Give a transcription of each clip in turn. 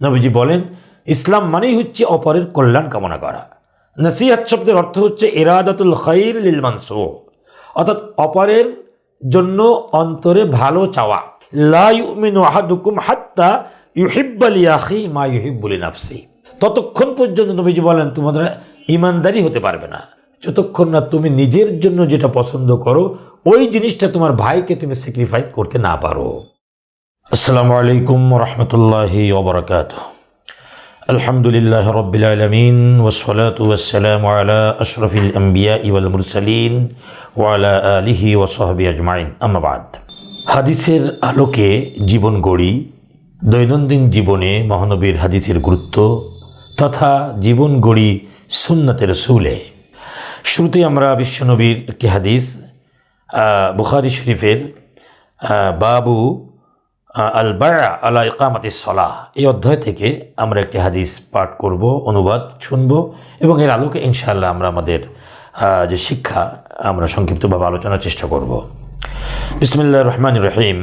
নবীজি বলেন, ইসলাম মানেই হচ্ছে অপরের কল্যাণ কামনা করা। নসিহাত শব্দের অর্থ হচ্ছে এরাদাতুল খৈর লিল মানসু অর্থাৎ অপরের জন্য অন্তরে ভালো চাওয়া। লা ইউমিনু আহাদুকুম হাত্তা ইউহিব্বালি আখি মা ইউহিব্বুলি নাফসি। ততক্ষণ পর্যন্ত নবীজি বলেন, তোমাদের ইমানদারি হতে পারবে না। যতক্ষণ না তুমি নিজের জন্য যেটা পছন্দ করো, ওই জিনিসটা তোমার ভাইকে তুমি স্যাক্রিফাইস করতে না পারো। আসসালামু আলাইকুম রহমতুল্লাহি ওবরাকাত আলহামদুলিল্লাহ রব্বিল আলমিন ওসলাত ওয়াসালাম আলা আশরফিল আম্বিয়া ইওয়াল মুরসালিন ওয়ালা আলিহি ওসহবি আজমাইন। আমাবাদ হাদিসের আলোকে জীবন গড়ি, দৈনন্দিন জীবনে মহানবীর হাদিসের গুরুত্ব তথা জীবন গড়ি সুন্নতের সুলে শুরুতে আমরা বিশ্বনবীর একটি হাদিস বুখারি শরীফের বাবু আল বারা আলা ইকামাতি সলাহ এই অধ্যায় থেকে আমরা একটি হাদিস পাঠ করব অনুবাদ শুনব এবং এর আলোকে ইনশাআল্লাহ আমরা আমাদের আহ, যে শিক্ষা আমরা সংক্ষিপ্তভাবে আলোচনার চেষ্টা করব বিসমিল্লাহ রহমান রহিম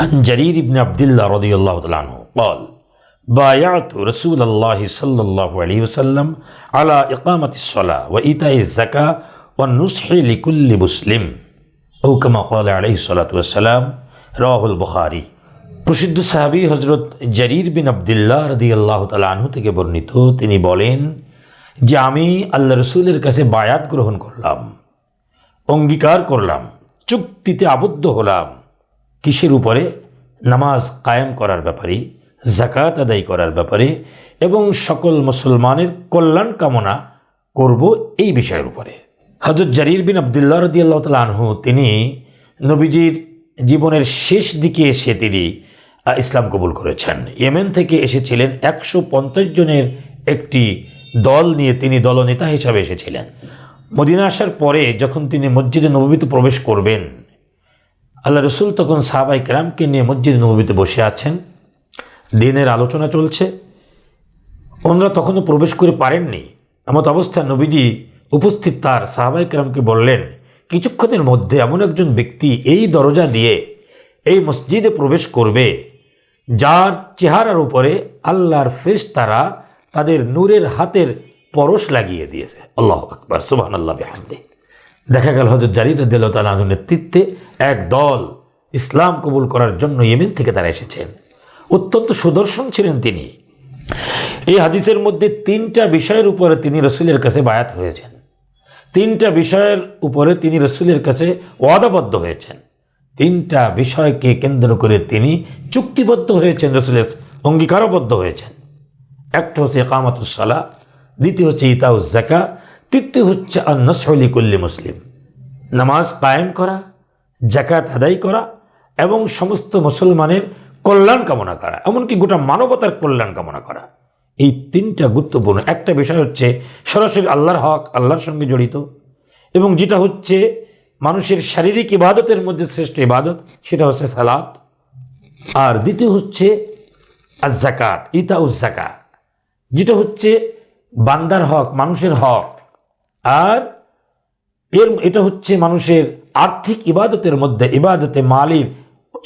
عن جرير بن عبد الله رضي الله تعالى عنه قال بايعت رسول الله صلى الله عليه وسلم على إقامة الصلاة وإيتاء الزكاة والنصح لكل مسلم أو كما قال عليه الصلاة والسلام رواه البخاري প্রসিদ্ধ সাহাবী হজরত জারির বিন আবদুল্লাহ রদি আল্লাহ আনহু থেকে বর্ণিত, তিনি বলেন যে আমি আল্লাহ রসুলের কাছে বায়াত গ্রহণ করলাম, অঙ্গীকার করলাম, চুক্তিতে আবদ্ধ হলাম। কিসের উপরে? নামাজ কায়েম করার ব্যাপারে জাকাত আদায় করার ব্যাপারে এবং সকল মুসলমানের কল্যাণ কামনা করব এই বিষয়ের উপরে। হজরত জারির বিন আবদুল্লাহ রদি আল্লাহ তালা আনহু, তিনি নবীজির জীবনের শেষ দিকে এসে তিনি ইসলাম কবুল করেছেন। ইয়েমেন থেকে এসেছিলেন একশো পঞ্চাশ জনের একটি দল নিয়ে তিনি দলনেতা হিসাবে এসেছিলেন। মদিনা আসার পরে যখন তিনি মসজিদে নবীতে প্রবেশ করবেন, আল্লাহ রসুল তখন সাহাবাই কেরামকে নিয়ে মসজিদ নবীতে বসে আছেন। দিনের আলোচনা চলছে। ওনারা তখনও প্রবেশ করে পারেননি। এমত অবস্থায় নবীজি উপস্থিত তার সাহাবাই কেরামকে বললেন, কিছুক্ষণের মধ্যে এমন একজন ব্যক্তি এই দরজা দিয়ে এই মসজিদে প্রবেশ করবে যার চেহারার উপরে আল্লাহর ফেস তারা তাদের নূরের হাতের পরশ লাগিয়ে দিয়েছে। আল্লাহ আকবর সুবাহ আল্লাহ বেহামদে দেখা গেল হজরত জারির দিল্লা তালাহুর নেতৃত্বে এক দল ইসলাম কবুল করার জন্য ইয়েমেন থেকে তারা এসেছেন। অত্যন্ত সুদর্শন ছিলেন তিনি। এই হাদিসের মধ্যে তিনটা বিষয়ের উপরে তিনি রসুলের কাছে বায়াত হয়েছেন। তিনটা বিষয়ের উপরে তিনি রসুলের কাছে ওয়াদাবদ্ধ হয়েছেন। তিনটা বিষয়কে কেন্দ্র করে তিনি চুক্তিবদ্ধ হয়েছেন, রসুলের অঙ্গীকারবদ্ধ হয়েছেন। একটা হচ্ছে একামাতুসালা দ্বিতীয় হচ্ছে ইতাউজ জাকা তৃতীয় হচ্ছে আন্নসলি কুল্লি মুসলিম। নামাজ কায়েম করা জাকাত আদায় করা এবং সমস্ত মুসলমানের কল্যাণ কামনা করা, এমনকি গোটা মানবতার কল্যাণ কামনা করা। এই তিনটা গুরুত্বপূর্ণ। একটা বিষয় হচ্ছে সরাসরি আল্লাহর হক, আল্লাহর সঙ্গে জড়িত এবং যেটা হচ্ছে মানুষের শারীরিক ইবাদতের মধ্যে শ্রেষ্ঠ ইবাদত, সেটা হচ্ছে সালাত। আর দ্বিতীয় হচ্ছে আজাকাত ইতা উজ্জাকা যেটা হচ্ছে বান্দার হক, মানুষের হক। আর এর, এটা হচ্ছে মানুষের আর্থিক ইবাদতের মধ্যে, ইবাদতে মালির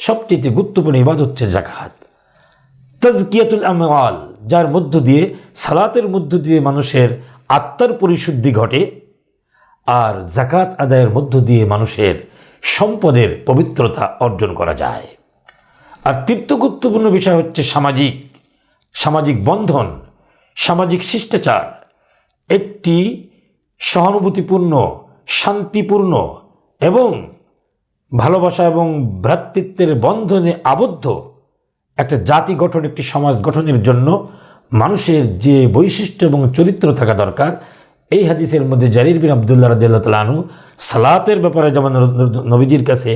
সবচেয়ে গুরুত্বপূর্ণ ইবাদত হচ্ছে জাকাত তাজকিয়াতুল আমওয়াল, যার মধ্য দিয়ে, সালাতের মধ্য দিয়ে মানুষের আত্মার পরিশুদ্ধি ঘটে। আর জাকাত আদায়ের মধ্য দিয়ে মানুষের সম্পদের পবিত্রতা অর্জন করা যায়। আর তৃতীয় গুরুত্বপূর্ণ বিষয় হচ্ছে সামাজিক সামাজিক বন্ধন, সামাজিক শিষ্টাচার। একটি সহানুভূতিপূর্ণ, শান্তিপূর্ণ এবং ভালোবাসা এবং ভ্রাতৃত্বের বন্ধনে আবদ্ধ একটা জাতি গঠন, একটি সমাজ গঠনের জন্য মানুষের যে বৈশিষ্ট্য এবং চরিত্র থাকা দরকার এই হাদিসের মধ্যে জারির বিন আবদুল্লাহ রাদিল্লাহ সালাতের ব্যাপারে যেমন নবীজির কাছে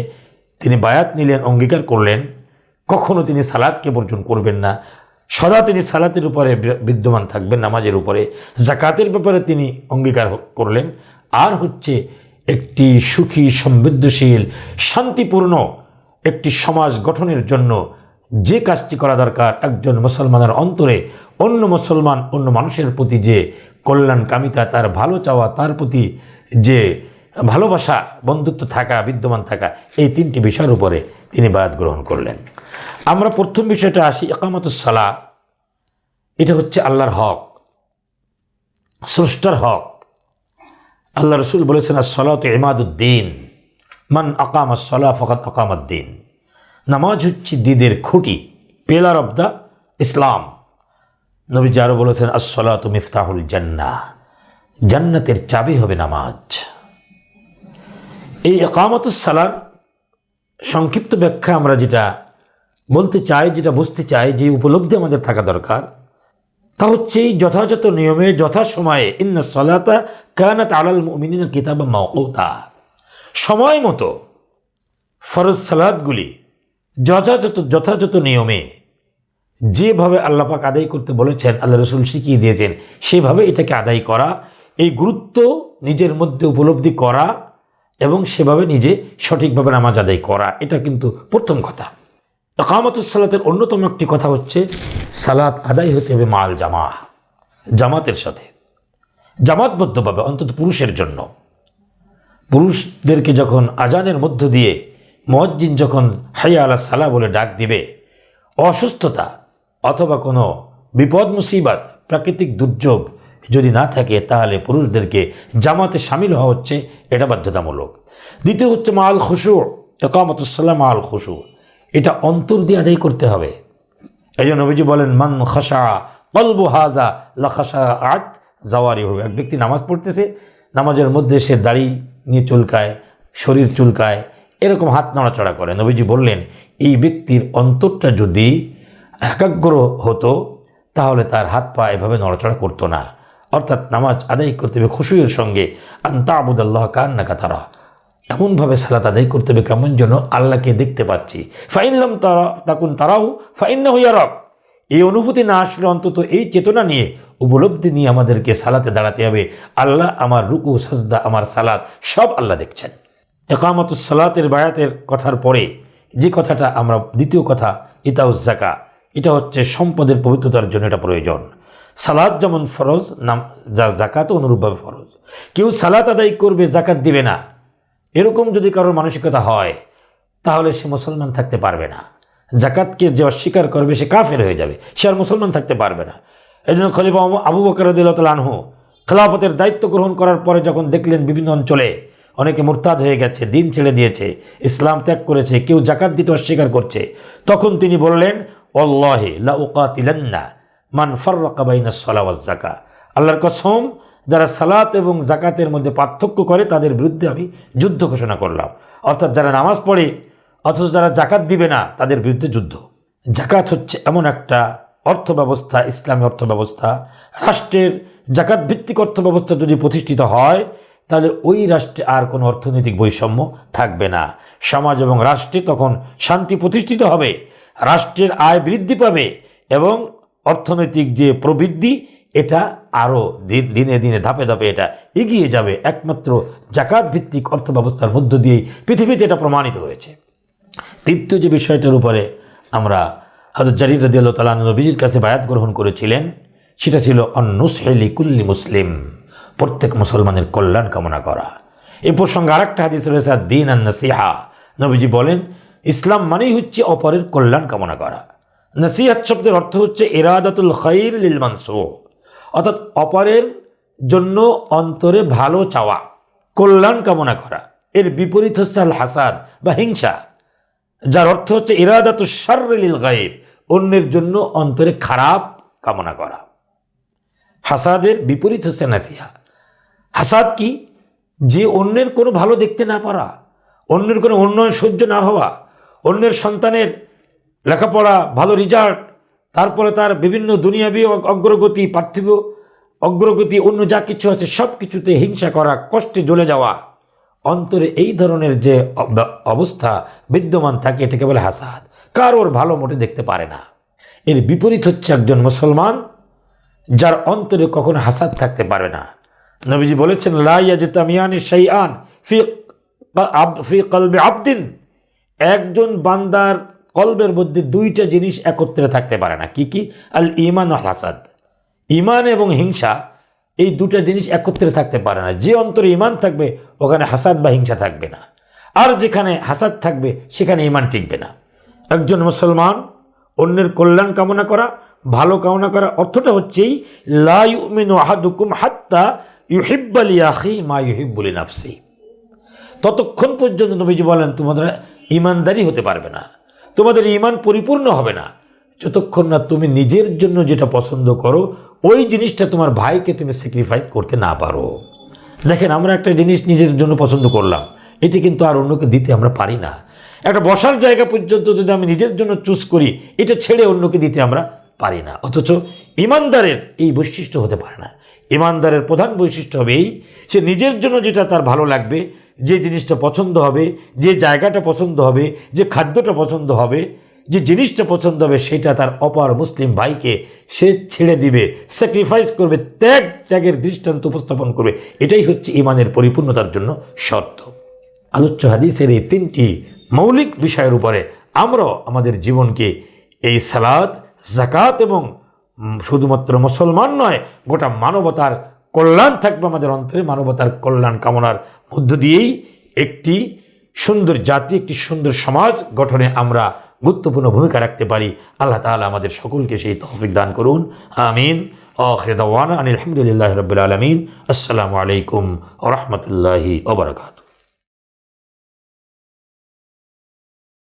তিনি বায়াত নিলেন, অঙ্গীকার করলেন, কখনো তিনি সালাদকে বর্জন করবেন না। সদা তিনি সালাতের উপরে বিদ্যমান থাকবেন, নামাজের উপরে। জাকাতের ব্যাপারে তিনি অঙ্গীকার করলেন। আর হচ্ছে একটি সুখী, সমৃদ্ধশীল, শান্তিপূর্ণ একটি সমাজ গঠনের জন্য যে কাজটি করা দরকার, একজন মুসলমানের অন্তরে অন্য মুসলমান, অন্য মানুষের প্রতি যে কল্যাণকামিতা তার ভালো চাওয়া, তার প্রতি যে ভালোবাসা, বন্ধুত্ব থাকা, বিদ্যমান থাকা, এই তিনটি বিষয়ের উপরে তিনি বায়াত গ্রহণ করলেন। আমরা প্রথম বিষয়টা আসি একামতুসালা এটা হচ্ছে আল্লাহর হক, স্রষ্টার হক। আল্লাহ রসুল বলেছেন সলাত ইমাদুদ্দিন মান আকাম সলা ফকাত আকামুদ্দিন নামাজ হচ্ছে দিদের খুঁটি পেলার অব দ্য ইসলাম নবীজি আরও বলেছেন আসলাত মিফতাহুল জান্না জান্নাতের চাবি হবে নামাজ। এই সালার সংক্ষিপ্ত ব্যাখ্যা আমরা যেটা বলতে চাই, যেটা বুঝতে চাই, যে উপলব্ধি আমাদের থাকা দরকার, তা হচ্ছে এই যথাযথ নিয়মে, যথাসময়ে, ইন্না সলাতা কানাত আলাল মুমিনিন কিতাব মাওতা সময় মতো ফরজ সালাদগুলি যথাযথ যথাযথ নিয়মে যেভাবে আল্লাপাক আদায় করতে বলেছেন, আল্লাহ রসুল শিখিয়ে দিয়েছেন, সেভাবে এটাকে আদায় করা, এই গুরুত্ব নিজের মধ্যে উপলব্ধি করা এবং সেভাবে নিজে সঠিকভাবে নামাজ আদায় করা, এটা কিন্তু প্রথম কথা। সালাতের অন্যতম একটি কথা হচ্ছে, সালাত আদায় হতে হবে মাল জামা, জামাতের সাথে। জামাতবদ্ধভাবে, অন্তত পুরুষের জন্য। পুরুষদেরকে যখন আজানের মধ্য দিয়ে মজ্জিন যখন হাইয়া আলা সালা বলে ডাক দিবে, অসুস্থতা অথবা কোনো বিপদ, মুসিবাত, প্রাকৃতিক দুর্যোগ যদি না থাকে, তাহলে পুরুষদেরকে জামাতে সামিল হওয়া হচ্ছে, এটা বাধ্যতামূলক। দ্বিতীয় হচ্ছে মাল খুশু একামতুসাল্লাম মাল খুশু। এটা অন্তর দিয়ে আদায় করতে হবে। এই জন্য নবীজি বলেন, মান খাসা কলবু হাজা লাখাসা আট জাওয়ারি হবে এক ব্যক্তি নামাজ পড়তেছে, নামাজের মধ্যে সে দাড়ি নিয়ে চুলকায়, শরীর চুলকায়, এরকম হাত নাড়াচাড়া করে। নবীজি বললেন, এই ব্যক্তির অন্তরটা যদি একাগ্র হতো, তাহলে তার হাত পা এভাবে নড়াচড়া করতো না। অর্থাৎ নামাজ আদায় করতে হবে খুশুয়ের সঙ্গে। আন্তা আবুদাল্লাহ কান্না কাতারা। এমনভাবে সালাত আদায় করতে হবে কেমন যেন আল্লাহকে দেখতে পাচ্ছি। ফাইনলাম তারা, তাকুন তারাও ফাইন্না হইয়ারক এই অনুভূতি না আসলে অন্তত এই চেতনা নিয়ে উপলব্ধি নিয়ে আমাদেরকে সালাতে দাঁড়াতে হবে। আল্লাহ আমার রুকু, সাজদা, আমার সালাত সব আল্লাহ দেখছেন। একামতুস সালাতের বায়াতের কথার পরে যে কথাটা আমরা, দ্বিতীয় কথা, ইতাউজ জাকা এটা হচ্ছে সম্পদের পবিত্রতার জন্য এটা প্রয়োজন। সালাদ যেমন ফরজ, নাম, যা জাকাতও অনুরূপভাবে ফরজ। কেউ সালাত আদায় করবে জাকাত দিবে না। এরকম যদি কারোর মানসিকতা হয়, তাহলে সে মুসলমান থাকতে পারবে না। জাকাতকে যে অস্বীকার করবে, সে কাফের হয়ে যাবে। সে আর মুসলমান থাকতে পারবে না। এই জন্য খলিফা আবু বকর আনহু খেলাফতের দায়িত্ব গ্রহণ করার পরে যখন দেখলেন বিভিন্ন অঞ্চলে অনেকে মুরতাদ হয়ে গেছে, দিন ছেড়ে দিয়েছে, ইসলাম ত্যাগ করেছে, কেউ জাকাত দিতে অস্বীকার করছে, তখন তিনি বললেন অল্লাহে লা উকাতিলান্না মান ফর্রাকাবাইনা সলাওয়াজ জাকা আল্লাহর কসম, যারা সালাত এবং জাকাতের মধ্যে পার্থক্য করে, তাদের বিরুদ্ধে আমি যুদ্ধ ঘোষণা করলাম। অর্থাৎ যারা নামাজ পড়ে, অথচ যারা জাকাত দিবে না, তাদের বিরুদ্ধে যুদ্ধ। জাকাত হচ্ছে এমন একটা অর্থ ব্যবস্থা ইসলামী অর্থ ব্যবস্থা রাষ্ট্রের জাকাত ভিত্তিক অর্থ ব্যবস্থা যদি প্রতিষ্ঠিত হয়, তাহলে ওই রাষ্ট্রে আর কোনো অর্থনৈতিক বৈষম্য থাকবে না। সমাজ এবং রাষ্ট্রে তখন শান্তি প্রতিষ্ঠিত হবে। রাষ্ট্রের আয় বৃদ্ধি পাবে এবং অর্থনৈতিক যে প্রবৃদ্ধি, এটা আরও দিনে দিনে ধাপে ধাপে এটা এগিয়ে যাবে। একমাত্র জাকাত ভিত্তিক অর্থ ব্যবস্থার মধ্য দিয়েই পৃথিবীতে এটা প্রমাণিত হয়েছে। তৃতীয় যে বিষয়টার উপরে আমরা হজরত জারির আল্লাহ তালা নবীজির কাছে বায়াত গ্রহণ করেছিলেন, সেটা ছিল অন্নুসহেলি কুল্লি মুসলিম, প্রত্যেক মুসলমানের কল্যাণ কামনা করা। এ প্রসঙ্গে আরেকটা হাদিস রয়েছে দিন আর নসিহা নবীজি বলেন ইসলাম মানেই হচ্ছে অপরের কল্যাণ কামনা করা। নসিহাত শব্দের অর্থ হচ্ছে এরাদাতুল খৈর লিল মানসু অর্থাৎ অপরের জন্য অন্তরে ভালো চাওয়া, কল্যাণ কামনা করা। এর বিপরীত হচ্ছে আল হাসাদ বা হিংসা, যার অর্থ হচ্ছে ইরাদাতু শাররিল গায়েব অন্যের জন্য অন্তরে খারাপ কামনা করা। হাসাদের বিপরীত হচ্ছে নাসিহা। হাসাদ কি? যে অন্যের কোনো ভালো দেখতে না পারা, অন্যের কোনো উন্নয়ন সহ্য না হওয়া অন্যের সন্তানের লেখাপড়া ভালো রেজাল্ট তারপরে তার বিভিন্ন দুনিয়াবি অগ্রগতি, পার্থিব অগ্রগতি, অন্য যা কিছু আছে, সব কিছুতে হিংসা করা, কষ্টে জ্বলে যাওয়া, অন্তরে এই ধরনের যে অবস্থা বিদ্যমান থাকে, এটাকে বলে হাসাদ। কারোর ভালো মোটে দেখতে পারে না। এর বিপরীত হচ্ছে একজন মুসলমান, যার অন্তরে কখনো হাসাদ থাকতে পারবে না। নবীজি বলেছেন লাইয়া যে তামিয়ানি সেই আন ফি ফি কলবে আবদিন। একজন বান্দার কলবের মধ্যে দুইটা জিনিস একত্রে থাকতে পারে না। কি কি? আল ইমান ও হাসাদ। ইমান এবং হিংসা, এই দুটা জিনিস একত্রে থাকতে পারে না। যে অন্তরে ইমান থাকবে, ওখানে হাসাদ বা হিংসা থাকবে না। আর যেখানে হাসাদ থাকবে, সেখানে ইমান টিকবে না। একজন মুসলমান, অন্যের কল্যাণ কামনা করা, ভালো কামনা করা, অর্থটা হচ্ছেই, লা ইউমিনু আহাদুকুম হাত্তা ইউহিব্বালি আখি মা ইউহিব্বুলি নাফসি। ততক্ষণ পর্যন্ত নবীজি বলেন, তোমাদের ইমানদারি হতে পারবে না। তোমাদের ইমান পরিপূর্ণ হবে না। যতক্ষণ না তুমি নিজের জন্য যেটা পছন্দ করো, ওই জিনিসটা তোমার ভাইকে তুমি স্যাক্রিফাইস করতে না পারো। দেখেন, আমরা একটা জিনিস নিজের জন্য পছন্দ করলাম। এটি কিন্তু আর অন্যকে দিতে আমরা পারি না। একটা বসার জায়গা পর্যন্ত যদি আমি নিজের জন্য চুজ করি, এটা ছেড়ে অন্যকে দিতে আমরা পারি না। অথচ ইমানদারের এই বৈশিষ্ট্য হতে পারে না। ইমানদারের প্রধান বৈশিষ্ট্য হবে এই, সে নিজের জন্য যেটা তার ভালো লাগবে যে জিনিসটা পছন্দ হবে, যে জায়গাটা পছন্দ হবে, যে খাদ্যটা পছন্দ হবে, যে জিনিসটা পছন্দ হবে, সেটা তার অপার মুসলিম ভাইকে সে ছেড়ে দিবে স্যাক্রিফাইস করবে, ত্যাগ, ত্যাগের দৃষ্টান্ত উপস্থাপন করবে। এটাই হচ্ছে ইমানের পরিপূর্ণতার জন্য শর্ত। আলোচ্য হাদিসের এই তিনটি মৌলিক বিষয়ের উপরে আমরাও আমাদের জীবনকে এই সালাদ জাকাত এবং শুধুমাত্র মুসলমান নয়, গোটা মানবতার কল্যাণ থাকবে আমাদের অন্তরে, মানবতার কল্যাণ কামনার মধ্য দিয়েই একটি সুন্দর জাতি, একটি সুন্দর সমাজ গঠনে আমরা গুরুত্বপূর্ণ ভূমিকা রাখতে পারি। আল্লাহ তালা আমাদের সকলকে সেই তহফিক দান করুন। আমিন। আখরে দওয়ান আনিল আলহামদুলিল্লাহ রবিল আলমিন। আসসালামু আলাইকুম রহমতুল্লাহি বারাকাতুহু।